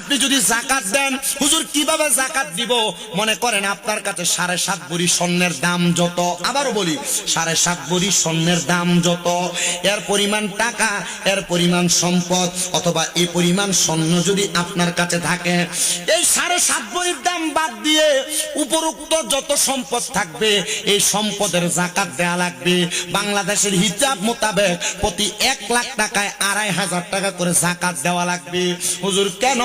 আপনি যদি জাকাত দেন, হুজুর কীভাবে জাকাত দিব? মনে করেন আপনার কাছে সাড়ে সাত ভরি স্বর্ণের দাম যত। আবারও বলি, সাড়ে সাত ভরি স্বর্ণের দাম যত। এর পরিমাণ টাকা, এর পরিমাণ সম্পদ, অথবা এই পরিমাণ স্বর্ণ যদি আপনার কাছে থাকে, এই সাড়ে সাত ভরির দাম বাদ দিয়ে উপরোক্ত যত সম্পদ থাকবে, এই সম্পদের জাকাত দেয়া লাগবে। বাংলাদেশের হিসাব মোতাবেক প্রতি এক লাখ টাকায় আড়াই হাজার টাকা করে জাকাত দেওয়া লাগবে। হুজুর, কেন?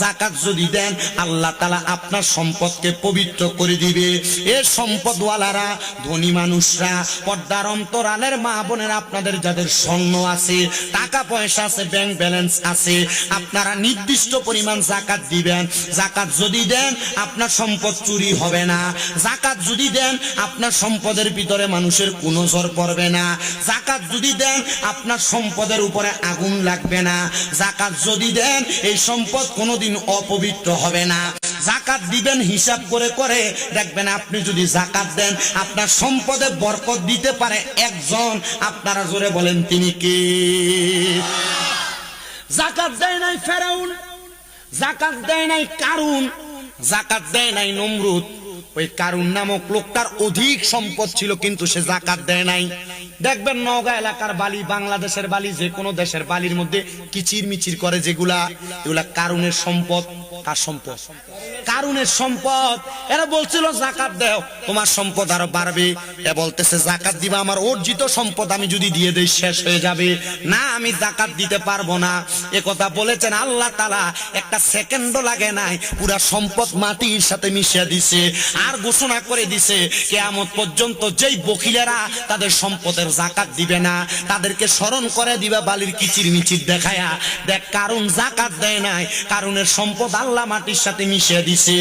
জাকাত যদি দেন, আল্লাহ তালা আপনার সম্পদকে পবিত্র করে দিবে। এ সম্পদওয়ালারা, ধনী মানুষরা, পর্দার অন্তরালের মা বোনের আপনাদের যাদের স্বর্ণ আছে, টাকা পয়সা আছে ব্যাংক ব্যালেন্স আছে, আপনারা নির্দিষ্ট পরিমাণ জাকাত দিবেন। জাকাত যদি দেন, আপনার সম্পদ চুরি হবে না। জাকাত যদি দেন, আপনার সম্পদের ভিতরে মানুষের কোনো জ্বর পড়বে না। জাকাত যদি দেন, আপনার সম্পদের উপরে আগুন লাগবে না। জাকাত যদি দেন, এই সম্পদ কোনোদিন অপবিত্র হবে না। জাকাত দিবেন, হিসাব করে করে। দেখবেন আপনি যদি জাকাত দেন, আপনার সম্পদে বরকত দিতে পারে একজন। আপনারা জোরে বলেন, তিনি কে? জাকাত দেয় নাই ফেরাউন, জাকাত দেয় নাই কারুন, জাকাত দেয় নাই নমরুদ। ওই কারুন নামক লোকটার অধিক সম্পদ ছিল, কিন্তু সে জাকাত দেয় নাই। দেখবেন নওগাঁ এলাকার বালি, বাংলাদেশের বালি, যে কোনো দেশের বালির মধ্যে কিচির মিচির করে যেগুলা, এগুলা কারুনের সম্পদ, কার সম্পদ? কারুনের সম্পদ? এরা বলছিল, জাকাত দেও, তোমার সম্পদ আরও বাড়বে। এ বলতেছে, জাকাত দিবা, আমার অর্জিত সম্পদ আমি যদি দিয়ে দেই, শেষ হয়ে যাবে। না, আমি জাকাত দিতে পারব না। এ কথা বলেছেন, আল্লাহ তালা একটা সেকেন্ডও লাগে নাই, পুরা সম্পদ মাটির সাথে মিশিয়ে দিছে। আর ঘোষণা করে দিছে, কেয়ামত পর্যন্ত যেই বকিলেরা তাদের সম্পদের জাকাত দিবে না, তাদেরকে স্মরণ করে দিবে বালির কিচির মিচির দেখায়া। দেখ কারণ জাকাত দেয় নাই কারণের সম্পদ আল্লাহ মাটির সাথে মিশিয়ে দিছে